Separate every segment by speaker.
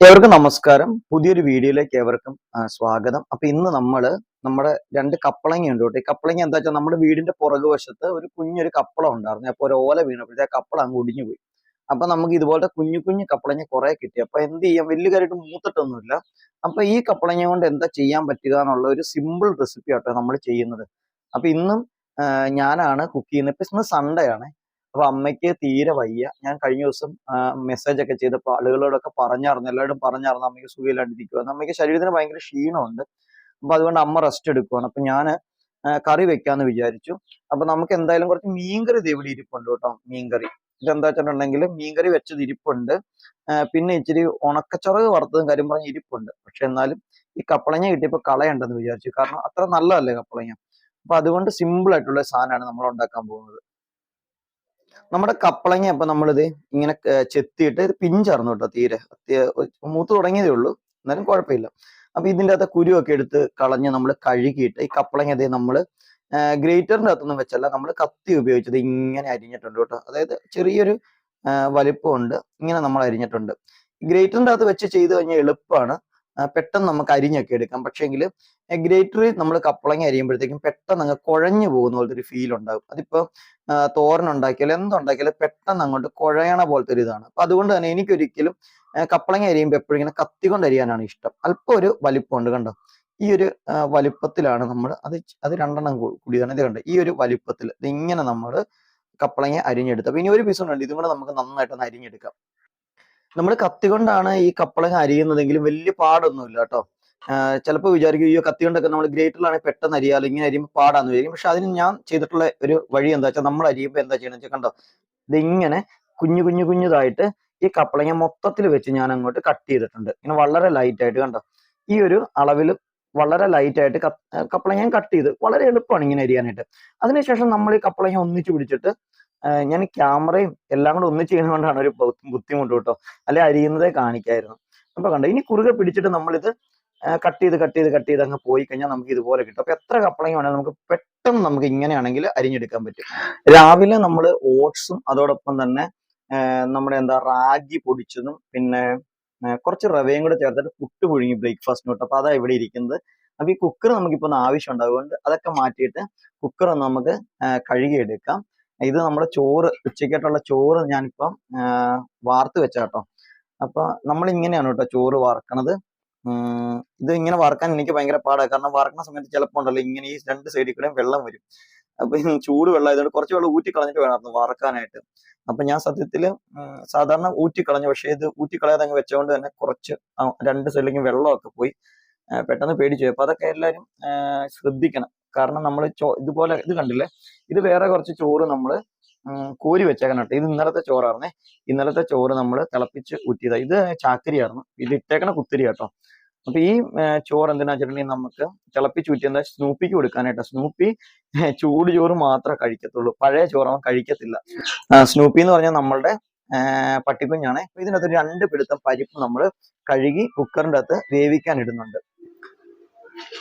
Speaker 1: ഏവർക്കും നമസ്കാരം. പുതിയൊരു വീഡിയോയിലേക്ക് ഏവർക്കും സ്വാഗതം. അപ്പൊ ഇന്ന് നമ്മൾ നമ്മുടെ രണ്ട് കപ്പളങ്ങ ഉണ്ട് കേട്ടോ. ഈ കപ്പളങ്ങ എന്താ വെച്ചാൽ നമ്മുടെ വീടിന്റെ പുറകു വശത്ത് ഒരു കുഞ്ഞൊരു കപ്പളം ഉണ്ടായിരുന്നു. അപ്പൊ ഒരു ഓല വീണപ്പോഴത്തെ ആ കപ്പളം അങ്ങ് ഒടിഞ്ഞു പോയി. അപ്പൊ നമുക്ക് ഇതുപോലത്തെ കുഞ്ഞു കുഞ്ഞു കപ്പളങ്ങ കുറെ കിട്ടി. അപ്പൊ എന്ത് ചെയ്യാം? വലിയ കാര്യമായിട്ട് മൂത്തിട്ടൊന്നുമില്ല. അപ്പൊ ഈ കപ്പളങ്ങ കൊണ്ട് എന്താ ചെയ്യാൻ പറ്റുക എന്നുള്ള ഒരു സിമ്പിൾ റെസിപ്പി ആട്ടോ നമ്മൾ ചെയ്യുന്നത്. അപ്പൊ ഇന്നും ഞാനാണ് കുക്ക് ചെയ്യുന്നത്. ഇപ്പൊ ഇന്ന് സൺഡേ ആണ്. അപ്പൊ അമ്മയ്ക്ക് തീരെ വയ്യ. ഞാൻ കഴിഞ്ഞ ദിവസം മെസ്സേജ് ഒക്കെ ചെയ്തപ്പോൾ ആളുകളോടൊക്കെ പറഞ്ഞായിരുന്നു എല്ലാവരും പറഞ്ഞായിരുന്നു അമ്മയ്ക്ക് സുഖമില്ലാണ്ടിരിക്കുവാന്ന്. അമ്മയ്ക്ക് ശരീരത്തിന് ഭയങ്കര ക്ഷീണമുണ്ട്. അപ്പൊ അതുകൊണ്ട് അമ്മ റെസ്റ്റ് എടുക്കുവാണ്. അപ്പൊ ഞാൻ കറി വെക്കാന്ന് വിചാരിച്ചു. അപ്പൊ നമുക്ക് എന്തായാലും കുറച്ച് മീൻകറി ഇവിടെ ഇരിപ്പുണ്ട് കേട്ടോ മീൻകറി. ഇതെന്താ വെച്ചിട്ടുണ്ടെങ്കിൽ മീൻകറി വെച്ചത് ഇരിപ്പുണ്ട്. പിന്നെ ഇച്ചിരി ഉണക്കച്ചിറക് വറുത്തതും കാര്യം പറഞ്ഞ് ഇരിപ്പുണ്ട്. പക്ഷെ എന്നാലും ഈ കപ്പളങ്ങ കിട്ടിയപ്പോൾ കളയണ്ടെന്ന് വിചാരിച്ചു. കാരണം അത്ര നല്ലതല്ലേ കപ്പളങ്ങ? അപ്പൊ അതുകൊണ്ട് സിമ്പിൾ ആയിട്ടുള്ള സാധനമാണ് നമ്മൾ ഉണ്ടാക്കാൻ പോകുന്നത്. നമ്മുടെ കപ്പളങ്ങ അപ്പൊ നമ്മളിത് ഇങ്ങനെ ചെത്തിയിട്ട് ഇത് പിഞ്ചാർന്നു കേട്ടോ തീരെ. മൂത്ത് തുടങ്ങിയതേ ഉള്ളൂ. എന്നാലും കുഴപ്പമില്ല. അപ്പൊ ഇതിന്റെ അകത്ത് കുരുവൊക്കെ എടുത്ത് കളഞ്ഞ് നമ്മൾ കഴുകിയിട്ട് ഈ കപ്പളങ്ങ അതേ നമ്മൾ ഗ്രേറ്ററിന്റെ അകത്തൊന്നും വെച്ചല്ല നമ്മൾ കത്തി ഉപയോഗിച്ചത് ഇങ്ങനെ അരിഞ്ഞിട്ടുണ്ട് കേട്ടോ. അതായത് ചെറിയൊരു വലിപ്പമുണ്ട്. ഇങ്ങനെ നമ്മൾ അരിഞ്ഞിട്ടുണ്ട്. ഗ്രേറ്ററിന്റെ അകത്ത് വെച്ച് ചെയ്ത് കഴിഞ്ഞാൽ എളുപ്പമാണ് പെട്ടെന്ന് നമുക്ക് അരിഞ്ഞൊക്കെ എടുക്കാം. പക്ഷേങ്കിൽ ഗ്രേറ്ററിൽ നമ്മൾ കപ്പളങ്ങ അരിയുമ്പോഴത്തേക്കും പെട്ടെന്ന് അങ്ങ് കുഴഞ്ഞു പോകുന്ന പോലത്തെ ഒരു ഫീൽ ഉണ്ടാകും. അതിപ്പോ തോരനുണ്ടാക്കിയാലും എന്തുണ്ടാക്കിയാലും പെട്ടെന്ന് അങ്ങോട്ട് കുഴയണ പോലത്തെ ഒരു ഇതാണ്. അപ്പൊ അതുകൊണ്ട് തന്നെ എനിക്കൊരിക്കലും കപ്പളങ്ങി അരിയുമ്പോൾ എപ്പോഴും ഇങ്ങനെ കത്തി കൊണ്ട് അരിയാനാണ് ഇഷ്ടം. അല്പം ഒരു വലിപ്പമുണ്ട് കണ്ടോ? ഈ ഒരു വലിപ്പത്തിലാണ് നമ്മൾ അത് അത് രണ്ടെണ്ണം കൂടിയതാണ്. ഇത് കണ്ടോ? ഈ ഒരു വലിപ്പത്തിൽ ഇതിങ്ങനെ നമ്മൾ കപ്പളങ്ങ അരിഞ്ഞെടുത്തു. അപ്പൊ ഇനി ഒരു പീസ് ഉണ്ട് ഇതും കൂടെ നമുക്ക് നന്നായിട്ടൊന്ന് അരിഞ്ഞെടുക്കാം. നമ്മൾ കത്തി കൊണ്ടാണ് ഈ കപ്പളങ്ങ അരിയുന്നതെങ്കിലും വലിയ പാടൊന്നുമില്ല കേട്ടോ. ചിലപ്പോൾ വിചാരിക്കും ഈ കത്തി കൊണ്ടൊക്കെ നമ്മൾ ഗ്രേറ്ററിലാണെങ്കിൽ പെട്ടെന്ന് അരിയാലോ ഇങ്ങനെ അരിയുമ്പോൾ പാടാന്ന് വിചാരിക്കും. പക്ഷെ അതിന് ഞാൻ ചെയ്തിട്ടുള്ള ഒരു വഴി എന്താ വെച്ചാൽ നമ്മൾ അരിയുമ്പോൾ എന്താ ചെയ്യണമെന്ന് വെച്ചാൽ കണ്ടോ? ഇതിങ്ങനെ കുഞ്ഞു കുഞ്ഞു കുഞ്ഞുതായിട്ട് ഈ കപ്പളങ്ങ മൊത്തത്തിൽ വെച്ച് ഞാൻ അങ്ങോട്ട് കട്ട് ചെയ്തിട്ടുണ്ട്. ഇങ്ങനെ വളരെ ലൈറ്റ് ആയിട്ട് കണ്ടോ? ഈ ഒരു അളവിൽ വളരെ ലൈറ്റ് ആയിട്ട് കപ്പളങ്ങ കട്ട് ചെയ്ത് വളരെ എളുപ്പമാണ് ഇങ്ങനെ അരിയാനായിട്ട്. അതിനുശേഷം നമ്മൾ ഈ കപ്പളങ്ങ ഒന്നിച്ച് പിടിച്ചിട്ട് ഞാൻ ക്യാമറയും എല്ലാം കൂടെ ഒന്നിച്ച് ചെയ്യുന്നതുകൊണ്ടാണ് ഒരു ബുദ്ധിമുട്ട് കേട്ടോ. അല്ലെ അരിയുന്നതേ കാണിക്കായിരുന്നു. അപ്പൊ കണ്ടോ ഇനി കുറുകെ പിടിച്ചിട്ട് നമ്മളിത് കട്ട് ചെയ്ത് കട്ട് ചെയ്ത് കട്ട് ചെയ്ത് അങ്ങ് പോയി കഴിഞ്ഞാൽ നമുക്ക് ഇതുപോലെ കിട്ടും. അപ്പൊ എത്ര കപ്പളങ്ങ വേണമെങ്കിലും നമുക്ക് പെട്ടെന്ന് നമുക്ക് ഇങ്ങനെയാണെങ്കിൽ അരിഞ്ഞെടുക്കാൻ പറ്റും. രാവിലെ നമ്മൾ ഓട്സും അതോടൊപ്പം തന്നെ നമ്മുടെ എന്താ റാഗി പൊടിച്ചതും പിന്നെ കുറച്ച് റവയും കൂടെ ചേർത്തിട്ട് പുട്ട് പുഴുങ്ങി ബ്രേക്ക്ഫാസ്റ്റിന് തൊട്ട് അപ്പൊ അതാ ഇവിടെ ഇരിക്കുന്നത്. അപ്പൊ ഈ കുക്കർ നമുക്കിപ്പോ ഒന്ന് ആവശ്യം അതുകൊണ്ട് അതൊക്കെ മാറ്റിയിട്ട് കുക്കർ ഒന്ന് നമുക്ക് കഴുകി കഴുകിയെടുക്കാം. ഇത് നമ്മുടെ ചോറ് ഉച്ചയ്ക്കായിട്ടുള്ള ചോറ് ഞാനിപ്പം വാർത്ത് വെച്ച കേട്ടോ അപ്പൊ നമ്മൾ ഇങ്ങനെയാണ് കേട്ടോ ചോറ് വാർക്കണത് ഇത് ഇങ്ങനെ വറക്കാൻ എനിക്ക് ഭയങ്കര പാടാണ് കാരണം വറക്കുന്ന സമയത്ത് ചിലപ്പോൾ ഉണ്ടല്ലോ ഇങ്ങനെ ഈ രണ്ട് സൈഡിൽ കൂടെയും വെള്ളം വരും. അപ്പൊ ചൂട് വെള്ളം ആയതുകൊണ്ട് കുറച്ച് വെള്ളം ഊറ്റി കളഞ്ഞിട്ട് വേണമായിരുന്നു വറക്കാനായിട്ട്. അപ്പൊ ഞാൻ സത്യത്തിൽ സാധാരണ ഊറ്റി കളഞ്ഞു. പക്ഷേ ഇത് ഊറ്റി കളയാതെ അങ്ങ് വെച്ചുകൊണ്ട് തന്നെ കുറച്ച് രണ്ട് സൈഡിലേക്കും വെള്ളമൊക്കെ പോയി. പെട്ടെന്ന് പേടിച്ചു അപ്പൊ അതൊക്കെ എല്ലാവരും ശ്രദ്ധിക്കണം. കാരണം നമ്മൾ ഇതുപോലെ ഇത് കണ്ടില്ലേ? ഇത് വേറെ കുറച്ച് ചോറ് നമ്മൾ കോരി വെച്ചേക്കണം കേട്ടോ. ഇത് ഇന്നലത്തെ ചോറായിരുന്നേ ഇന്നലത്തെ ചോറ് നമ്മൾ തിളപ്പിച്ച് ഊറ്റിയതാ. ഇത് ചാക്കരിയായിരുന്നു ഇത് ഇട്ടേക്കണ കുത്തിരി കേട്ടോ. അപ്പൊ ഈ ചോറ് എന്തിനാ വെച്ചിട്ടുണ്ടെങ്കിൽ നമുക്ക് തിളപ്പിച്ച് കുറ്റി എന്താ? സ്നൂപ്പിക്ക് കൊടുക്കാനായിട്ട്. സ്നൂപ്പി ചൂട് ചോറ് മാത്രമേ കഴിക്കത്തുള്ളൂ. പഴയ ചോറ് കഴിക്കത്തില്ല. സ്നൂപ്പി എന്ന് പറഞ്ഞാൽ നമ്മളുടെ പട്ടിക്കുഞ്ഞാണ്. ഇതിനകത്ത് രണ്ട് പിടുത്തം പരിപ്പ് നമ്മൾ കഴുകി കുക്കറിന്റെ അകത്ത് വേവിക്കാൻ ഇടുന്നുണ്ട്.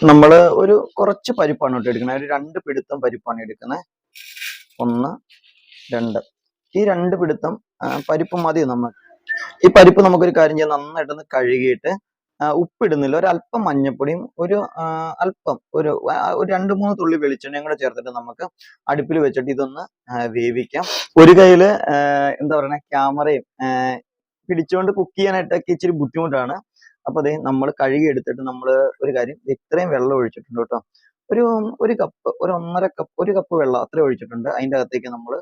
Speaker 1: നമ്മൾ ഒരു കുറച്ച് പരിപ്പാണ് കേട്ടോ എടുക്കുന്നത് ഒരു രണ്ട് പിടുത്തം പരിപ്പാണ് എടുക്കുന്നത് ഒന്ന് രണ്ട്. ഈ രണ്ട് പിടുത്തം പരിപ്പ് മതി നമ്മൾ. ഈ പരിപ്പ് നമുക്കൊരു കാര്യം ചെയ്യാം. നന്നായിട്ടൊന്ന് കഴുകിയിട്ട് ഉപ്പിടുന്നില്ല. ഒരു അല്പം മഞ്ഞപ്പൊടിയും ഒരു അല്പം ഒരു ഒരു രണ്ട് മൂന്ന് തുള്ളി വെളിച്ചെണ്ണയും കൂടെ ചേർത്തിട്ട് നമുക്ക് അടുപ്പിൽ വെച്ചിട്ട് ഇതൊന്ന് വേവിക്കാം. ഒരു കയ്യിൽ എന്താ പറയുക ക്യാമറയും പിടിച്ചുകൊണ്ട് കുക്ക് ചെയ്യാനായിട്ടൊക്കെ ഇച്ചിരി ബുദ്ധിമുട്ടാണ്. അപ്പൊ അതേ നമ്മൾ കഴുകി എടുത്തിട്ട് നമ്മൾ ഒരു കാര്യം ഇത്രയും വെള്ളം ഒഴിച്ചിട്ടുണ്ട് കേട്ടോ. ഒരു ഒരു കപ്പ് ഒരു ഒന്നര കപ്പ് ഒരു കപ്പ് വെള്ളം അത്ര ഒഴിച്ചിട്ടുണ്ട്. അതിന്റെ അകത്തേക്ക് നമ്മൾ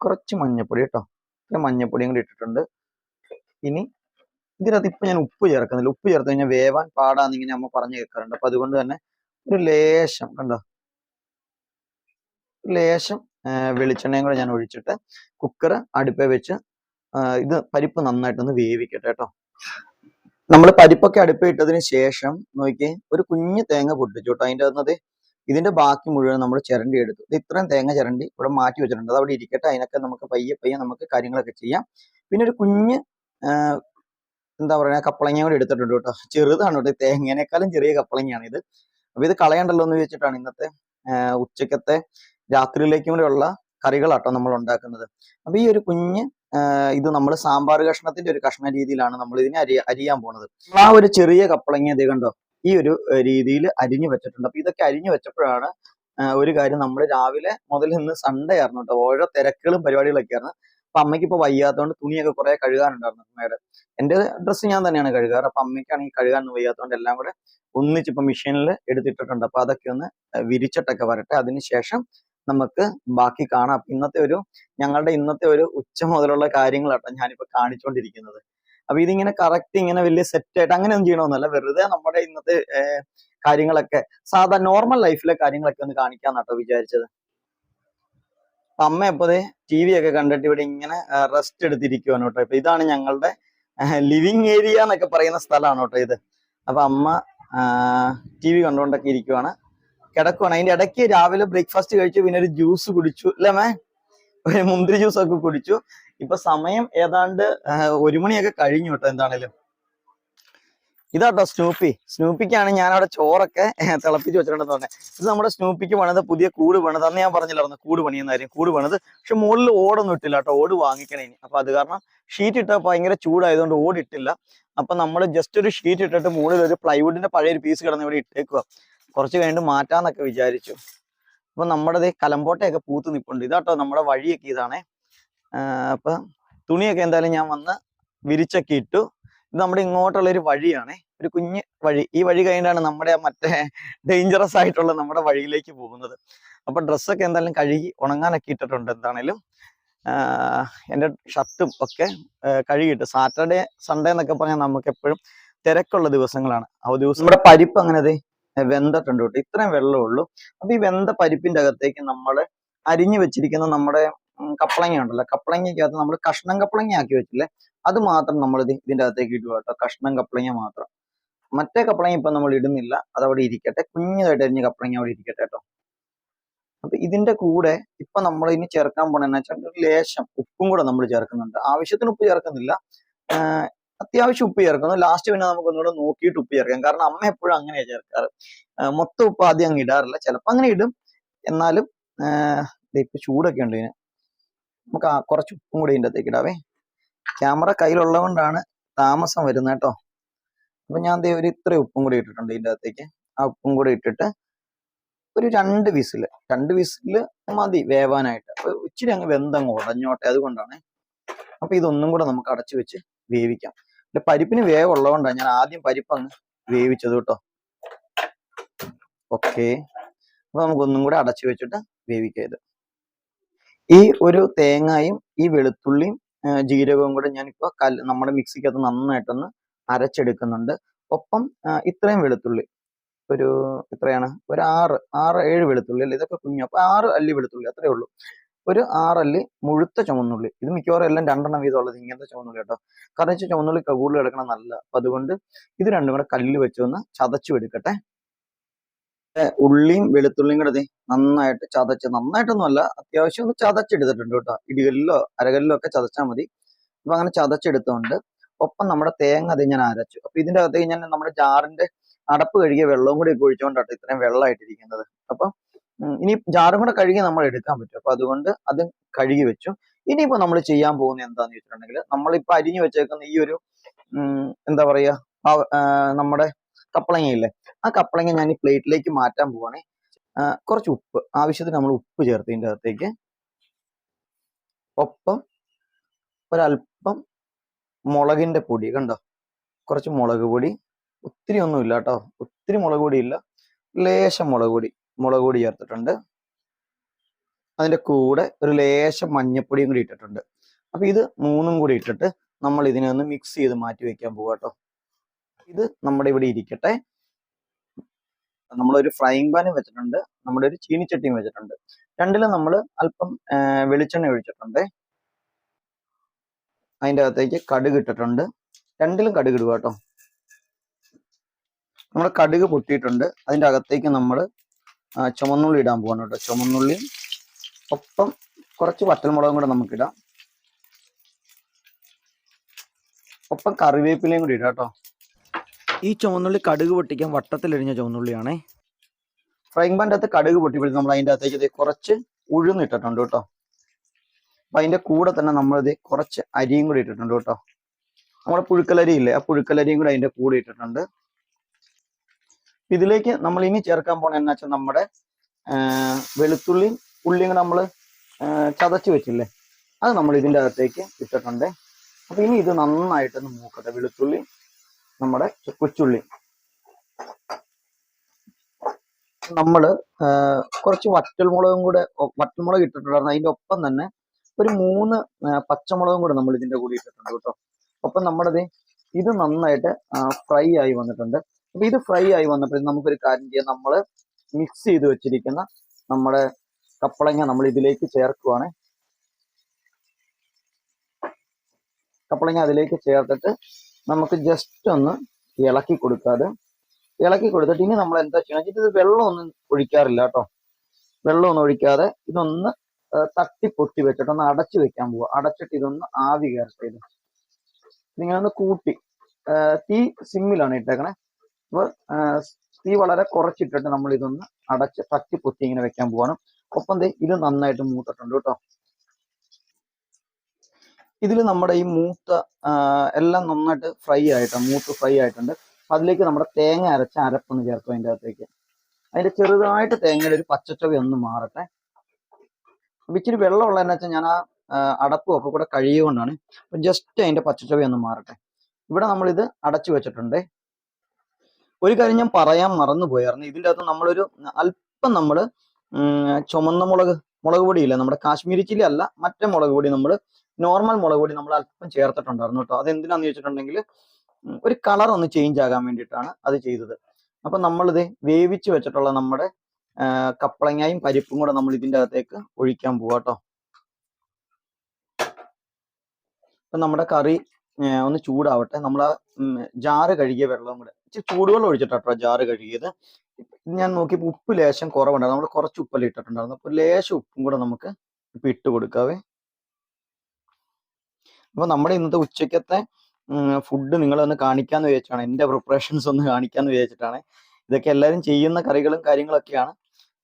Speaker 1: കുറച്ച് മഞ്ഞപ്പൊടി കേട്ടോ. ഇത്ര മഞ്ഞപ്പൊടിയും കൂടി ഇട്ടിട്ടുണ്ട്. ഇനി ഇതിനകത്ത് ഇപ്പൊ ഞാൻ ഉപ്പ് ചേർക്കുന്നില്ല. ഉപ്പ് ചേർത്ത് കഴിഞ്ഞാൽ വേവാൻ പാടാന്ന് ഇങ്ങനെ അമ്മ പറഞ്ഞു കേൾക്കാറുണ്ട്. അപ്പൊ അതുകൊണ്ട് തന്നെ ഒരു ലേശം കണ്ടോ? ലേശം വെളിച്ചെണ്ണയും കൂടെ ഞാൻ ഒഴിച്ചിട്ട് കുക്കർ അടുപ്പേ വെച്ച് ഇത് പരിപ്പ് നന്നായിട്ടൊന്ന് വേവിക്കട്ടെ കേട്ടോ. നമ്മൾ പരിപ്പൊക്കെ അടുപ്പിട്ടതിന് ശേഷം നോക്കി ഒരു കുഞ്ഞു തേങ്ങ പൊട്ടിച്ചു കേട്ടോ. അതിന്റെ അകത്ത് ഇതിന്റെ ബാക്കി മുഴുവൻ നമ്മൾ ചിരണ്ടി എടുത്തു. ഇത് ഇത്രയും തേങ്ങ ചിരണ്ടി ഇവിടെ മാറ്റി വെച്ചിട്ടുണ്ട്. അത് അവിടെ ഇരിക്കട്ടെ. അതിനൊക്കെ നമുക്ക് പയ്യെ പയ്യെ നമുക്ക് കാര്യങ്ങളൊക്കെ ചെയ്യാം. പിന്നെ ഒരു കുഞ്ഞ് എന്താ പറയുക കപ്പളങ്ങ കൂടി എടുത്തിട്ടുണ്ട് കേട്ടോ. ചെറുതാണ് കേട്ടോ തേങ്ങേനേക്കാളും ചെറിയ കപ്പളങ്ങയാണ് ഇത്. അപ്പൊ ഇത് കളയണ്ടല്ലോ എന്ന് വെച്ചിട്ടാണ് ഇന്നത്തെ ഉച്ചക്കത്തെ രാത്രിയിലേക്കും കൂടെ ഉള്ള കറികളാട്ടോ നമ്മൾ ഉണ്ടാക്കുന്നത്. അപ്പൊ ഈ ഒരു കുഞ്ഞ് ഇത് നമ്മൾ സാമ്പാർ കഷ്ണത്തിന്റെ ഒരു കഷ്ണ രീതിയിലാണ് നമ്മൾ ഇതിനെ അരി അരിയാൻ പോണത്. ആ ഒരു ചെറിയ കപ്പളങ്ങ ഇത് കണ്ടോ? ഈ ഒരു രീതിയിൽ അരിഞ്ഞു വെച്ചിട്ടുണ്ട്. അപ്പൊ ഇതൊക്കെ അരിഞ്ഞു വെച്ചപ്പോഴാണ് ഒരു കാര്യം നമ്മൾ രാവിലെ മുതൽ ഇന്ന് സൺഡേ ആയിരുന്നു കേട്ടോ ഓരോ തിരക്കുകളും പരിപാടികളൊക്കെ ആയിരുന്നു. അപ്പൊ അമ്മയ്ക്ക് ഇപ്പൊ വയ്യാത്തതുകൊണ്ട് തുണിയൊക്കെ കുറെ കഴുകാനുണ്ടായിരുന്നു അമ്മയുടെ എന്റെ ഡ്രസ്സ് ഞാൻ തന്നെയാണ് കഴുകാറ്. അപ്പൊ അമ്മയ്ക്കാണെങ്കിൽ കഴുകാനൊന്നും വയ്യാത്തതുകൊണ്ട് എല്ലാം കൂടെ ഒന്നിച്ചിപ്പോ മെഷീനിൽ എടുത്തിട്ടിട്ടുണ്ട്. അപ്പൊ അതൊക്കെ ഒന്ന് വിരിച്ചിട്ടൊക്കെ വരട്ടെ. അതിനുശേഷം നമുക്ക് ബാക്കി കാണാം. ഇന്നത്തെ ഒരു ഞങ്ങളുടെ ഇന്നത്തെ ഒരു ഉച്ച മുതലുള്ള കാര്യങ്ങളാട്ടോ ഞാനിപ്പോ കാണിച്ചുകൊണ്ടിരിക്കുന്നത് അപ്പൊ ഇതിങ്ങനെ കറക്റ്റ് ഇങ്ങനെ വലിയ സെറ്റ് ആയിട്ട് അങ്ങനെ ഒന്നും ചെയ്യണമെന്നല്ല വെറുതെ നമ്മുടെ ഇന്നത്തെ കാര്യങ്ങളൊക്കെ സാധാ നോർമൽ ലൈഫിലെ കാര്യങ്ങളൊക്കെ ഒന്ന് കാണിക്കാന്നാട്ടോ വിചാരിച്ചത്. അമ്മ എപ്പോഴേ ടി വി ഒക്കെ കണ്ടിട്ട് ഇവിടെ ഇങ്ങനെ റെസ്റ്റ് എടുത്തിരിക്കുവാണ് കേട്ടോ. ഇപ്പൊ ഇതാണ് ഞങ്ങളുടെ ലിവിങ് ഏരിയ എന്നൊക്കെ പറയുന്ന സ്ഥലമാണ് കേട്ടോ ഇത്. അപ്പൊ അമ്മ ടി വി കണ്ടുകൊണ്ടൊക്കെ ഇരിക്കുവാണ്. കിടക്കുവാണ്. അതിന്റെ ഇടയ്ക്ക് രാവിലെ ബ്രേക്ക്ഫാസ്റ്റ് കഴിച്ചു പിന്നെ ഒരു ജ്യൂസ് കുടിച്ചു. അല്ലേ മേ? ഒരു മുന്തിരി ജ്യൂസ് ഒക്കെ കുടിച്ചു. ഇപ്പൊ സമയം ഏതാണ്ട് ഒരു മണിയൊക്കെ കഴിഞ്ഞു കേട്ടോ എന്താണേലും. ഇതാട്ടോ സ്നൂപ്പി സ്നൂപ്പിക്കാണ് ഞാൻ അവിടെ ചോറൊക്കെ തിളപ്പിച്ച് വെച്ചിട്ടുണ്ടെന്ന് പറഞ്ഞത് ഇത് നമ്മുടെ സ്നൂപ്പിക്ക് പണിത് പുതിയ കൂട് പണിത്. അന്ന് ഞാൻ പറഞ്ഞില്ലായിരുന്നു കൂട് പണിയുന്ന കാര്യം? കൂട് പണിത്. പക്ഷെ മുകളിൽ ഓടൊന്നും ഇട്ടില്ല കേട്ടോ. ഓട് വാങ്ങിക്കണേ ഇനി. അപ്പൊ അത് കാരണം ഷീറ്റ് ഇട്ട ഭയങ്കര ചൂടായതുകൊണ്ട് ഓടിട്ടില്ല. അപ്പൊ നമ്മൾ ജസ്റ്റ് ഒരു ഷീറ്റ് ഇട്ടിട്ട് മുകളിൽ ഒരു പ്ലൈവുഡിന്റെ പഴയ ഒരു പീസ് കിടന്ന് ഇവിടെ ഇട്ടേക്കുക കുറച്ച് കഴിഞ്ഞിട്ട് മാറ്റാന്നൊക്കെ വിചാരിച്ചു. അപ്പൊ നമ്മുടെ കലമ്പോട്ടയൊക്കെ പൂത്ത് നിപ്പുണ്ട്. ഇതാട്ടോ നമ്മുടെ വഴിയൊക്കെ ഇതാണേ. അപ്പൊ തുണിയൊക്കെ എന്തായാലും ഞാൻ വന്ന് വിരിച്ചൊക്കെ ഇട്ടു. ഇത് നമ്മുടെ ഇങ്ങോട്ടുള്ള ഒരു വഴിയാണേ. ഒരു കുഞ്ഞ് വഴി. ഈ വഴി കഴിഞ്ഞാണ് നമ്മുടെ മറ്റേ ഡേഞ്ചറസ് ആയിട്ടുള്ള നമ്മുടെ വഴിയിലേക്ക് പോകുന്നത്. അപ്പൊ ഡ്രസ്സൊക്കെ എന്തായാലും കഴുകി ഉണങ്ങാനൊക്കെ ഇട്ടിട്ടുണ്ട് എന്താണേലും. എന്റെ ഷർട്ടും ഒക്കെ കഴുകിയിട്ട് സാറ്റർഡേ സൺഡേ എന്നൊക്കെ പറഞ്ഞാൽ നമുക്ക് എപ്പോഴും തിരക്കുള്ള ദിവസങ്ങളാണ്. ആ ദിവസം. നമ്മുടെ പരിപ്പ് അങ്ങനെ വെന്തിട്ടുണ്ട് കേട്ടോ. ഇത്രയും വെള്ളമേ ഉള്ളൂ. അപ്പൊ ഈ വെന്ത പരിപ്പിന്റെ അകത്തേക്ക് നമ്മൾ അരിഞ്ഞു വെച്ചിരിക്കുന്ന നമ്മുടെ കപ്പളങ്ങ ഉണ്ടല്ലോ. കപ്പളങ്ങയ്ക്കകത്ത് നമ്മൾ കഷ്ണം കപ്പളങ്ങ ആക്കി വെച്ചില്ലേ അത് മാത്രം നമ്മൾ ഇതിന്റെ അകത്തേക്ക് ഇടുക കേട്ടോ. കഷ്ണം കപ്പളങ്ങ മാത്രം. മറ്റേ കപ്പളങ്ങ ഇപ്പൊ നമ്മൾ ഇടുന്നില്ല. അത് അവിടെ ഇരിക്കട്ടെ. കുഞ്ഞതായിട്ട് അരിഞ്ഞ കപ്പളങ്ങ അവിടെ ഇരിക്കട്ടെ കേട്ടോ. അപ്പൊ ഇതിന്റെ കൂടെ ഇപ്പൊ നമ്മൾ ഇനി ചേർക്കാൻ പോണെന്ന് വെച്ചാൽ ലേശം ഉപ്പും കൂടെ നമ്മൾ ചേർക്കുന്നുണ്ട്. ആവശ്യത്തിന് ഉപ്പ് ചേർക്കുന്നില്ല. അത്യാവശ്യം ഉപ്പ് ചേർക്കുന്നു ലാസ്റ്റ് പിന്നെ നമുക്ക് ഒന്നുകൂടെ നോക്കിയിട്ട് ഉപ്പ് ചേർക്കാം. കാരണം അമ്മ എപ്പോഴും അങ്ങനെയാ ചേർക്കാറ്. മൊത്തം ഉപ്പ് ആദ്യം അങ്ങ് ഇടാറില്ല. ചിലപ്പോ അങ്ങനെ ഇടും. എന്നാലും ഇപ്പൊ ചൂടൊക്കെ ഉണ്ട് ഇതിന്. നമുക്ക് കുറച്ച് ഉപ്പും കൂടി ഇതിന്റെ അകത്തേക്ക് ഇടാവേ. ക്യാമറ കയ്യിലുള്ളത് കൊണ്ടാണ് താമസം വരുന്നത് കേട്ടോ. അപ്പൊ ഞാൻ ഒരു ഇത്ര ഉപ്പും കൂടി ഇട്ടിട്ടുണ്ട് ഇതിന്റെ അകത്തേക്ക്. ആ ഉപ്പും കൂടി ഇട്ടിട്ട് ഒരു രണ്ട് വിസിൽ. രണ്ട് വിസിൽ മതി വേവാനായിട്ട്. അപ്പൊ ഇച്ചിരി അങ്ങ് വെന്തങ്ങ് ഉടഞ്ഞോട്ടെ. അതുകൊണ്ടാണ്. അപ്പൊ ഇതൊന്നും കൂടെ നമുക്ക് അടച്ചു വെച്ച് വേവിക്കാം. പിന്നെ പരിപ്പിന് വേവുള്ളതുകൊണ്ടാണ് ഞാൻ ആദ്യം പരിപ്പ് അങ്ങ് വേവിച്ചത് കേട്ടോ. ഓക്കെ അപ്പൊ നമുക്ക് ഒന്നും കൂടെ അടച്ചു വെച്ചിട്ട് വേവിക്കരുത്. ഈ ഒരു തേങ്ങയും ഈ വെളുത്തുള്ളിയും ജീരകവും കൂടെ ഞാനിപ്പോ കല്ല് നമ്മുടെ മിക്സിക്കകത്ത് നന്നായിട്ടൊന്ന് അരച്ചെടുക്കുന്നുണ്ട്. ഒപ്പം ഇത്രയും വെളുത്തുള്ളി. ഒരു എത്രയാണ്? ഒരു ആറ് ആറ് ഏഴ് വെളുത്തുള്ളി അല്ലേ? ഇതൊക്കെ കുഞ്ഞു. അപ്പൊ ആറ് അല്ലി വെളുത്തുള്ളി അത്രേ ഉള്ളൂ. ഒരു ആറല്ലി മുഴുത്ത ചുമന്നുള്ളി. ഇത് മിക്കവാറും എല്ലാം രണ്ടെണ്ണം വീതമുള്ളത് ഇങ്ങനത്തെ ചുമന്നുള്ളി കേട്ടോ. കാരണം വെച്ചാൽ ചുമന്നുള്ളി കൂടുതൽ എടുക്കണം നല്ല അപ്പൊ അതുകൊണ്ട് ഇത് രണ്ടും കൂടെ കല്ലിൽ വെച്ച് ഒന്ന് ചതച്ചു എടുക്കട്ടെ. ഉള്ളിയും വെളുത്തുള്ളിയും കൂടെ നന്നായിട്ട് ചതച്ച് നന്നായിട്ടൊന്നും അല്ല അത്യാവശ്യം ഒന്ന് ചതച്ചെടുത്തിട്ടുണ്ട് കേട്ടോ. ഇടികല്ലിലോ അരകല്ലിലോ ഒക്കെ ചതച്ചാൽ മതി. അപ്പൊ അങ്ങനെ ചതച്ചെടുത്തോണ്ട് ഒപ്പം നമ്മുടെ തേങ്ങ അത് ഞാൻ അരച്ചു. അപ്പൊ ഇതിന്റെ അകത്ത് ഞാൻ നമ്മുടെ ജാറിന്റെ അടപ്പ് കഴുകിയ വെള്ളവും കൂടി ഒക്കെ ഒഴിച്ചുകൊണ്ടാണ് ഇത്രയും വെള്ളമായിട്ടിരിക്കുന്നത്. അപ്പൊ ഇനി ജാറും കൂടെ കഴുകി നമ്മൾ എടുക്കാൻ പറ്റും. അപ്പൊ അതുകൊണ്ട് അത് കഴുകി വെച്ചു. ഇനിയിപ്പോ നമ്മൾ ചെയ്യാൻ പോകുന്നത് എന്താന്ന് വെച്ചിട്ടുണ്ടെങ്കിൽ നമ്മളിപ്പോ അരിഞ്ഞു വെച്ചേക്കുന്ന ഈ ഒരു എന്താ പറയാ നമ്മുടെ കപ്പളങ്ങയില്ലേ? ആ കപ്പളങ്ങ ഞാൻ ഈ പ്ലേറ്റിലേക്ക് മാറ്റാൻ പോവാണേ. കുറച്ച് ഉപ്പ്. ആവശ്യത്തിന് നമ്മൾ ഉപ്പ് ചേർത്തതിന്റെ അകത്തേക്ക്. ഒപ്പം ഒരല്പം മുളകിന്റെ പൊടി. കണ്ടോ? കുറച്ച് മുളക് പൊടി. ഒത്തിരി ഒന്നും ഇല്ല കേട്ടോ. ഒത്തിരി മുളക് പൊടി ഇല്ല ലേശം മുളക് പൊടി. മുളക് പൊടി ചേർത്തിട്ടുണ്ട്. അതിന്റെ കൂടെ ഒരു ലേശം മഞ്ഞപ്പൊടിയും കൂടി ഇട്ടിട്ടുണ്ട്. അപ്പം ഇത് മൂന്നും കൂടി ഇട്ടിട്ട് നമ്മൾ ഇതിനെ ഒന്ന് മിക്സ് ചെയ്ത് മാറ്റി വെക്കാൻ കേട്ടോ ഇത് നമ്മുടെ ഇവിടെ ഇരിക്കട്ടെ. നമ്മളൊരു ഫ്രൈങ് പാനും വെച്ചിട്ടുണ്ട്. നമ്മുടെ ഒരു ചീനിച്ചട്ടിയും വെച്ചിട്ടുണ്ട്. രണ്ടിലും നമ്മൾ അല്പം വെളിച്ചെണ്ണ ഒഴിച്ചിട്ടുണ്ട്. അതിന്റെ അകത്തേക്ക് കടുക് ഇട്ടിട്ടുണ്ട്. രണ്ടിലും കടുക് ഇടുക കേട്ടോ നമ്മുടെ കടുക് പൊട്ടിയിട്ടുണ്ട്. അതിന്റെ അകത്തേക്ക് നമ്മൾ ചുമന്നുള്ളി ഇടാൻ പോകണം കേട്ടോ. ചുമന്നുള്ളി ഒപ്പം കുറച്ച് വറ്റൽമുളകും കൂടെ നമുക്കിടാം. ഒപ്പം കറിവേപ്പിലയും കൂടി ഇടാം കേട്ടോ. ഈ ചുവന്നുള്ളി കടുക് പൊട്ടിക്കാൻ വട്ടത്തിലെരിഞ്ഞ ചുവന്നുള്ളിയാണേ ഫ്രൈങ് പാന്റെ അകത്ത് കടുക് പൊട്ടിപ്പിടിച്ച് നമ്മൾ അതിന്റെ അകത്തേക്ക് കുറച്ച് ഉഴുന്നിട്ടിട്ടുണ്ട് കേട്ടോ. അപ്പം അതിന്റെ കൂടെ തന്നെ നമ്മളിത് കുറച്ച് അരിയും കൂടി ഇട്ടിട്ടുണ്ട് കേട്ടോ. നമ്മുടെ പുഴുക്കലരി ഇല്ലേ ആ പുഴുക്കലരിയും കൂടി അതിന്റെ കൂടെ ഇട്ടിട്ടുണ്ട്. ഇതിലേക്ക് നമ്മൾ ഇനി ചേർക്കാൻ പോണ എന്നാ വെച്ചാൽ നമ്മുടെ വെളുത്തുള്ളി വെളുത്തുള്ളിയും ഉള്ളിയും നമ്മൾ ചതച്ച് വെച്ചില്ലേ? അത് നമ്മൾ ഇതിന്റെ അകത്തേക്ക് ഇട്ടിട്ടുണ്ട്. അപ്പൊ ഇനി ഇത് നന്നായിട്ടൊന്ന് മൂക്കട്ടെ. വെളുത്തുള്ളി നമ്മുടെ കൊച്ചുള്ളി. നമ്മൾ ആ, കുറച്ച് വറ്റൽമുളകും കൂടെ വറ്റൽമുളക് ഇട്ടിട്ടുണ്ടായിരുന്നു. അതിന്റെ ഒപ്പം തന്നെ ഒരു മൂന്ന് പച്ചമുളകും കൂടെ നമ്മൾ ഇതിന്റെ കൂടി ഇട്ടിട്ടുണ്ട് കേട്ടോ. ഒപ്പം നമ്മുടെ ഇത് നന്നായിട്ട് ഫ്രൈ ആയി വന്നിട്ടുണ്ട്. അപ്പൊ ഇത് ഫ്രൈ ആയി വന്നപ്പോൾ നമുക്കൊരു കാര്യം ചെയ്യാം. നമ്മൾ മിക്സ് ചെയ്ത് വെച്ചിരിക്കുന്ന നമ്മുടെ കപ്പളങ്ങ നമ്മൾ ഇതിലേക്ക് ചേർക്കുവാണ്. കപ്പളങ്ങ അതിലേക്ക് ചേർത്തിട്ട് നമുക്ക് ജസ്റ്റ് ഒന്ന് ഇളക്കി കൊടുക്കാതെ ഇളക്കി കൊടുത്തിട്ട് ഇനി നമ്മൾ എന്താ ചെയ്യണം? ഇത് വെള്ളം ഒന്നും ഒഴിക്കാറില്ല കേട്ടോ. വെള്ളമൊന്നും ഒഴിക്കാതെ ഇതൊന്ന് തട്ടി പൊട്ടി വെച്ചിട്ട് ഒന്ന് അടച്ചു വെക്കാൻ പോവുക അടച്ചിട്ട് ഇതൊന്ന് ആവി കയറട്ടെ ഇത്. നിങ്ങളൊന്ന് കൂട്ടി തീ സിമ്മിലാണ് ഇട്ടേക്കണേ. അപ്പൊ ആ, തീ വളരെ കുറച്ചിട്ടിട്ട് നമ്മൾ ഇതൊന്ന് അടച്ച് തട്ടി പൊത്തി ഇങ്ങനെ വെക്കാൻ പോവാണ്. ഒപ്പം ഇത് നന്നായിട്ട് മൂത്തിട്ടുണ്ട് കേട്ടോ. ഇതിൽ നമ്മുടെ ഈ മൂത്ത എല്ലാം നന്നായിട്ട് ഫ്രൈ ആയിട്ടുണ്ട് മൂത്ത് ഫ്രൈ ആയിട്ടുണ്ട്. അതിലേക്ക് നമ്മുടെ തേങ്ങ അരച്ച അരപ്പൊന്ന് ചേർക്കും അതിന്റെ അകത്തേക്ക്. അതിന്റെ ചെറുതായിട്ട് തേങ്ങയുടെ ഒരു പച്ചച്ചൊവ ഒന്ന് മാറട്ടെ. ഇച്ചിരി വെള്ളം ഉള്ളതെന്ന് വെച്ചാൽ ഞാൻ ആ അടപ്പും ഒക്കെ കൂടെ കഴിയുകൊണ്ടാണ് അപ്പൊ ജസ്റ്റ് അതിന്റെ പച്ചച്ചൊവ ഒന്ന് മാറട്ടെ. ഇവിടെ നമ്മളിത് അടച്ചു വെച്ചിട്ടുണ്ട്. ഒരു കാര്യം ഞാൻ പറയാൻ മറന്നു പോയായിരുന്നു ഇതിന്റെ അകത്ത് നമ്മളൊരു അല്പം നമ്മൾ ചുമന്ന മുളക് മുളക് പൊടിയില്ല? നമ്മുടെ കാശ്മീരി ചില്ലി അല്ല മറ്റേ മുളക് പൊടി നമ്മൾ നോർമൽ മുളക് പൊടി നമ്മൾ അല്പം ചേർത്തിട്ടുണ്ടായിരുന്നു കേട്ടോ. അത് എന്തിനാന്ന് വെച്ചിട്ടുണ്ടെങ്കിൽ ഒരു കളർ ഒന്ന് ചേഞ്ച് ആകാൻ വേണ്ടിയിട്ടാണ് അത് ചെയ്തത്. അപ്പൊ നമ്മളിത് വേവിച്ച് വെച്ചിട്ടുള്ള നമ്മുടെ കപ്പളങ്ങായും പരിപ്പും കൂടെ നമ്മൾ ഇതിന്റെ അകത്തേക്ക് ഒഴിക്കാൻ പോവാട്ടോ അപ്പൊ നമ്മുടെ കറി ഒന്ന് ചൂടാവട്ടെ. നമ്മൾ ആ ജാറ് കഴുകിയ വെള്ളം കൂടെ. ഇച്ചിരി ചൂടുവെള്ളം ഒഴിച്ചിട്ടോ ജാറ് കഴുകിയത്. ഞാൻ നോക്കിയപ്പോൾ ഉപ്പ് ലേശം കുറവുണ്ടായിരുന്നു. നമ്മൾ കുറച്ച് ഉപ്പല്ലേ ഇട്ടിട്ടുണ്ടായിരുന്നു അപ്പൊ ലേശം ഉപ്പും കൂടെ നമുക്ക് ഇപ്പൊ ഇട്ട് കൊടുക്കാവേ. അപ്പൊ നമ്മുടെ ഇന്നത്തെ ഉച്ചക്കത്തെ ഫുഡ് നിങ്ങളൊന്ന് കാണിക്കാന്ന് വിചാരിച്ചാണ് എന്റെ പ്രിപ്പറേഷൻസ് ഒന്ന് കാണിക്കാന്ന് വിചാരിച്ചിട്ടാണ് ഇതൊക്കെ എല്ലാവരും ചെയ്യുന്ന കറികളും കാര്യങ്ങളൊക്കെയാണ്.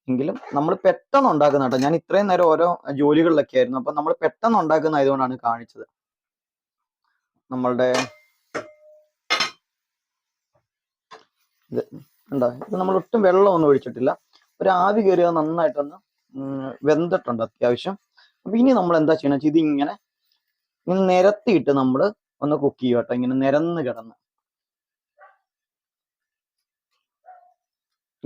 Speaker 1: എങ്കിലും നമ്മൾ പെട്ടെന്ന് ഉണ്ടാക്കുന്ന കേട്ടോ. ഞാൻ ഇത്രയും നേരം ഓരോ ജോലികളിലൊക്കെ ആയിരുന്നു. അപ്പൊ നമ്മൾ പെട്ടെന്ന് ഉണ്ടാക്കുന്ന ആയതുകൊണ്ടാണ് കാണിച്ചത്. നമ്മളുടെ ഉണ്ടോ ഇത് നമ്മൾ ഒട്ടും വെള്ളമൊന്നും ഒഴിച്ചിട്ടില്ല. ഒരു ആവി കയറിയത് നന്നായിട്ടൊന്ന് വെന്തിട്ടുണ്ട് അത്യാവശ്യം. അപ്പൊ ഇനി നമ്മൾ എന്താ ചെയ്യണം വെച്ചാൽ ഇതിങ്ങനെ ഇങ്ങനെ നിരത്തിയിട്ട് നമ്മൾ ഒന്ന് കുക്ക് ചെയ്യുക കേട്ടോ. ഇങ്ങനെ നിരന്ന് കിടന്ന്.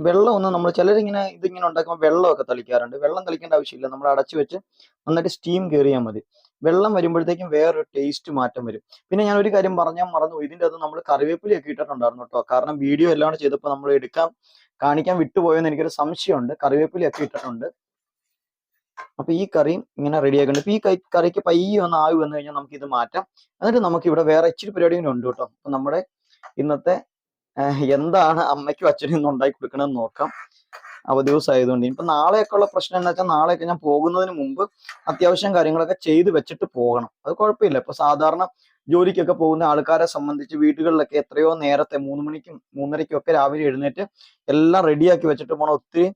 Speaker 1: വെള്ളം ഒന്നും നമ്മൾ ചിലരിങ്ങനെ ഇതിങ്ങനെ ഉണ്ടാക്കുമ്പോൾ വെള്ളമൊക്കെ തളിക്കാറുണ്ട്. വെള്ളം തളിക്കേണ്ട ആവശ്യമില്ല. നമ്മൾ അടച്ചു വെച്ച് നന്നായിട്ട് സ്റ്റീം കയറിയാൽ മതി. വെള്ളം വരുമ്പോഴത്തേക്കും വേറൊരു ടേസ്റ്റ് മാറ്റം വരും. പിന്നെ ഞാൻ ഒരു കാര്യം പറഞ്ഞാൽ മറന്നു ഇതിന്റെ അത് നമ്മൾ കറിവേപ്പിലയൊക്കെ ഇട്ടിട്ടുണ്ടായിരുന്നു കേട്ടോ കാരണം വീഡിയോ എല്ലാം ചെയ്തപ്പോൾ നമ്മൾ എടുക്കാം കാണിക്കാൻ വിട്ടുപോയെന്ന് എനിക്കൊരു സംശയമുണ്ട്. കറിവേപ്പിലയൊക്കെ ഇട്ടിട്ടുണ്ട്. അപ്പൊ ഈ കറിയും ഇങ്ങനെ റെഡി ആക്കുന്നുണ്ട് ഈ കറിക്ക് പയ്യെ ഒന്ന് ആവി വന്നു കഴിഞ്ഞാൽ നമുക്ക് ഇത് മാറ്റാം. എന്നിട്ട് നമുക്ക് ഇവിടെ വേറെ ഇച്ചിരി പരിപാടികളും ഉണ്ട് കേട്ടോ അപ്പൊ നമ്മുടെ ഇന്നത്തെ എന്താണ് അമ്മയ്ക്കും അച്ഛനും ഉണ്ടാക്കി കൊടുക്കണമെന്ന് നോക്കാം. അവധി ദിവസം ആയതുകൊണ്ട് ഇപ്പൊ നാളെയൊക്കെ പ്രശ്നം എന്താ വെച്ചാൽ നാളെയൊക്കെ ഞാൻ പോകുന്നതിന് മുമ്പ് അത്യാവശ്യം കാര്യങ്ങളൊക്കെ ചെയ്ത് വെച്ചിട്ട് പോകണം. അത് കുഴപ്പമില്ല. ഇപ്പൊ സാധാരണ ജോലിക്കൊക്കെ പോകുന്ന ആൾക്കാരെ സംബന്ധിച്ച് വീടുകളിലൊക്കെ എത്രയോ നേരത്തെ മൂന്ന് മണിക്കും മൂന്നരയ്ക്കും ഒക്കെ രാവിലെ എഴുന്നേറ്റ് എല്ലാം റെഡിയാക്കി വെച്ചിട്ട് പോണ. ഒത്തിരി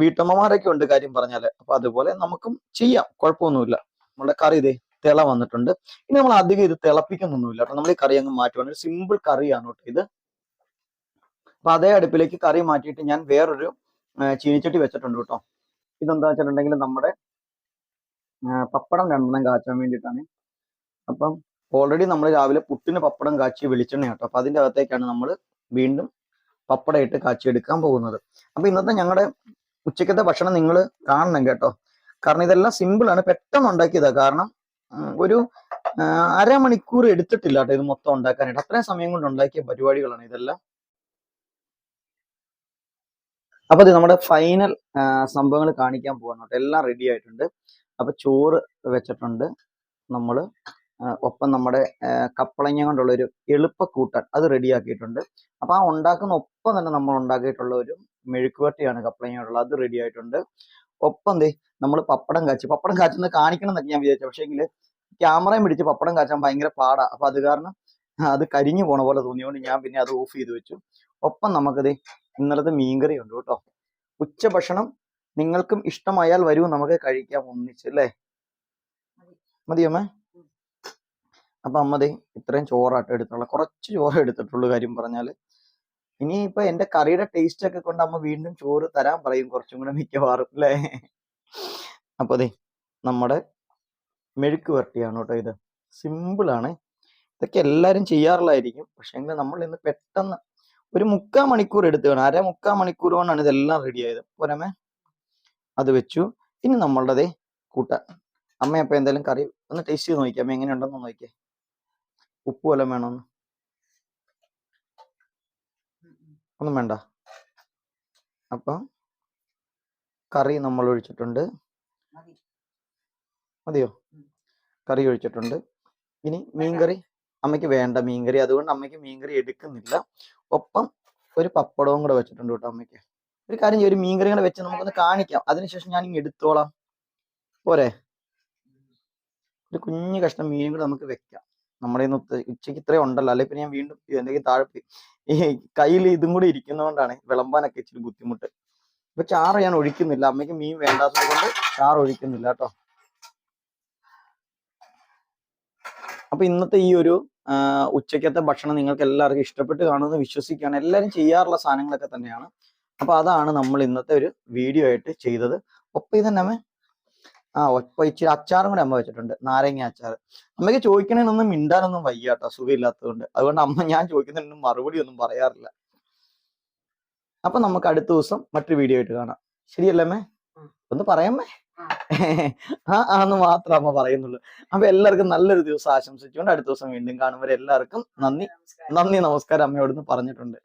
Speaker 1: വീട്ടമ്മമാരൊക്കെ ഉണ്ട് കാര്യം പറഞ്ഞാൽ. അപ്പൊ അതുപോലെ നമുക്കും ചെയ്യാം. കുഴപ്പമൊന്നുമില്ല. നമ്മുടെ കറി ഇതേ തിള വന്നിട്ടുണ്ട്. ഇനി നമ്മൾ അധികം ഇത് തിളപ്പിക്കുന്നൊന്നുമില്ല കേട്ടോ. നമ്മൾ ഈ കറി അങ്ങ് മാറ്റുവാണ് ഒരു സിമ്പിൾ കറിയാണ് കേട്ടോ ഇത്. അപ്പൊ അതേ അടുപ്പിലേക്ക് കറി മാറ്റിയിട്ട് ഞാൻ വേറൊരു ചീനിച്ചട്ടി വെച്ചിട്ടുണ്ട് കേട്ടോ. ഇതെന്താ വെച്ചിട്ടുണ്ടെങ്കിൽ നമ്മുടെ പപ്പടം രണ്ടെണ്ണം കാച്ചാൻ വേണ്ടിയിട്ടാണ്. അപ്പം ഓൾറെഡി നമ്മൾ രാവിലെ പുട്ടിന് പപ്പടം കാച്ചി വെളിച്ചെണ്ണ കേട്ടോ. അപ്പം അതിന്റെ അകത്തേക്കാണ് നമ്മൾ വീണ്ടും പപ്പടം ഇട്ട് കാച്ചിയെടുക്കാൻ പോകുന്നത്. അപ്പം ഇന്നത്തെ ഞങ്ങളുടെ ഉച്ചക്കത്തെ ഭക്ഷണം നിങ്ങൾ കാണണം കേട്ടോ. കാരണം ഇതെല്ലാം സിമ്പിളാണ് പെട്ടെന്ന് ഉണ്ടാക്കിയതാ. കാരണം ഒരു അരമണിക്കൂർ എടുത്തിട്ടില്ല കേട്ടോ ഇത് മൊത്തം ഉണ്ടാക്കാനായിട്ട്. അത്രയും സമയം കൊണ്ട് ഉണ്ടാക്കിയ പരിപാടികളാണ് ഇതെല്ലാം. അപ്പൊ ഇത് നമ്മുടെ ഫൈനൽ സംഭവങ്ങൾ കാണിക്കാൻ കേട്ടോ. എല്ലാം റെഡി ആയിട്ടുണ്ട്. അപ്പൊ ചോറ് വെച്ചിട്ടുണ്ട് നമ്മൾ ഒപ്പം നമ്മുടെ കപ്പളങ്ങ കൊണ്ടുള്ള ഒരു എളുപ്പക്കൂട്ടൻ അത് റെഡിയാക്കിയിട്ടുണ്ട് അപ്പൊ ആ ഉണ്ടാക്കുന്ന ഒപ്പം തന്നെ നമ്മൾ ഉണ്ടാക്കിയിട്ടുള്ള ഒരു മെഴുക്കുവരട്ടിയാണ് കപ്പളങ്ങ കൊണ്ടുള്ള അത് റെഡി ആയിട്ടുണ്ട്. ഒപ്പം ദേ നമ്മൾ പപ്പടം കാച്ചി. പപ്പടം കാച്ചുന്നത് കാണിക്കണം എന്നൊക്കെ ഞാൻ വിചാരിച്ചു. പക്ഷേ എങ്കിൽ ക്യാമറയും പിടിച്ച് പപ്പടം കാച്ചാൻ ഭയങ്കര പാടാ. അപ്പൊ അത് കാരണം അത് കരിഞ്ഞു പോണ പോലെ തോന്നിയോണ്ട് ഞാൻ പിന്നെ അത് ഓഫ് ചെയ്ത് വെച്ചു. ഒപ്പം നമുക്കത് ഇന്നലത്തെ മീൻകറി ഉണ്ട് കേട്ടോ. ഉച്ചഭക്ഷണം നിങ്ങൾക്കും ഇഷ്ടമായാൽ വരൂ നമുക്ക് കഴിക്കാം ഒന്നിച്ച് അല്ലേ? മതിയോ അമ്മേ. അപ്പൊ അമ്മ ദേ ഇത്രയും ചോറാട്ടം എടുത്തുള്ള. കുറച്ച് ചോറ് എടുത്തിട്ടുള്ളൂ കാര്യം പറഞ്ഞാൽ. ഇനിയിപ്പൊ എന്റെ കറിയുടെ ടേസ്റ്റ് ഒക്കെ കൊണ്ട് അമ്മ വീണ്ടും ചോറ് തരാൻ പറയും കുറച്ചും കൂടെ മിക്കവാറും അല്ലേ? അപ്പൊ അതെ നമ്മുടെ മെഴുക്ക് വരട്ടിയാണ് കേട്ടോ ഇത്. സിമ്പിൾ ആണ് ഇതൊക്കെ എല്ലാരും ചെയ്യാറുള്ളതായിരിക്കും. പക്ഷെ നമ്മൾ ഇന്ന് പെട്ടെന്ന് ഒരു മുക്കാ മണിക്കൂർ എടുത്ത് വേണം. അര മുക്കാ മണിക്കൂർ കൊണ്ടാണ് ഇതെല്ലാം റെഡി ആയത്. പോരാമേ. അത് വെച്ചു. ഇനി നമ്മളുടെ ദേ കൂട്ടാൻ അമ്മ അപ്പൊ എന്തായാലും കറി ഒന്ന് ടേസ്റ്റ് ചെയ്ത് നോക്കിയാ. അമ്മ എങ്ങനെയുണ്ടെന്ന് നോക്കിയേ. ഉപ്പ് വല്ലതും വേണമെന്ന് ഒന്നും വേണ്ട. അപ്പൊ കറി നമ്മൾ ഒഴിച്ചിട്ടുണ്ട്.
Speaker 2: മതി.
Speaker 1: മതിയോ? കറി ഒഴിച്ചിട്ടുണ്ട്. ഇനി മീൻകറി? അമ്മയ്ക്ക് വേണ്ട മീൻകറി. അതുകൊണ്ട് അമ്മയ്ക്ക് മീൻകറി എടുക്കുന്നില്ല. ഒപ്പം ഒരു പപ്പടവും കൂടെ വെച്ചിട്ടുണ്ട് കേട്ടോ അമ്മയ്ക്ക്. ഒരു കാര്യം ഒരു മീൻകറി കൂടെ വെച്ച് നമുക്കൊന്ന് കാണിക്കാം. അതിനുശേഷം ഞാൻ ഇങ്ങ് എടുത്തോളാം. പോരെ? ഒരു കുഞ്ഞു കഷ്ണം മീനും കൂടെ നമുക്ക് വെക്കാം. നമ്മുടെ ഇന്ന് ഉച്ച- ഉച്ചയ്ക്ക് ഇത്രയും ഉണ്ടല്ലോ. അല്ലെ പിന്നെ ഞാൻ വീണ്ടും എന്തെങ്കിലും താഴെ പോയി. ഈ കയ്യിൽ ഇതും കൂടി ഇരിക്കുന്നതുകൊണ്ടാണ് വിളമ്പാനൊക്കെ ഇച്ചിരി ബുദ്ധിമുട്ട്. ഇപ്പൊ ചാറ് ഞാൻ ഒഴിക്കുന്നില്ല. അമ്മയ്ക്ക് മീൻ വേണ്ടാത്തത് കൊണ്ട് ചാറ് ഒഴിക്കുന്നില്ല കേട്ടോ. അപ്പൊ ഇന്നത്തെ ഈ ഒരു ഉച്ചയ്ക്കത്തെ ഉച്ചക്കത്തെ ഭക്ഷണം നിങ്ങൾക്ക് എല്ലാവർക്കും ഇഷ്ടപ്പെട്ട് കാണുമെന്ന് വിശ്വസിക്കുകയാണ്. എല്ലാവരും ചെയ്യാറുള്ള സാധനങ്ങളൊക്കെ തന്നെയാണ്. അപ്പൊ അതാണ് നമ്മൾ ഇന്നത്തെ ഒരു വീഡിയോ ആയിട്ട് ചെയ്തത്. ഒപ്പം ഇതന്നെ ആ ഒപ്പം ഇച്ചിരി അച്ചാറും കൂടെ അമ്മ വെച്ചിട്ടുണ്ട്. നാരങ്ങ അച്ചാർ. അമ്മയ്ക്ക് ചോദിക്കണേനൊന്നും മിണ്ടാനൊന്നും വയ്യാട്ടോ സുഖമില്ലാത്തതുകൊണ്ട്. അതുകൊണ്ട് അമ്മ ഞാൻ ചോദിക്കുന്നതിനൊന്നും മറുപടി ഒന്നും പറയാറില്ല. അപ്പൊ നമുക്ക് അടുത്ത ദിവസം മറ്റൊരു വീഡിയോ ആയിട്ട് കാണാം. ശരിയല്ലേ അമ്മേ? ഒന്ന് പറയാമേ
Speaker 2: ആ.
Speaker 1: ആന്ന് മാത്രം അമ്മ പറയുന്നുള്ളൂ. അപ്പൊ എല്ലാവർക്കും നല്ലൊരു ദിവസം ആശംസിച്ചുകൊണ്ട് അടുത്ത ദിവസം വീണ്ടും കാണുമ്പോൾ എല്ലാവർക്കും നന്ദി. നന്ദി നമസ്കാരം അമ്മയോടൊന്ന് പറഞ്ഞിട്ടുണ്ട്.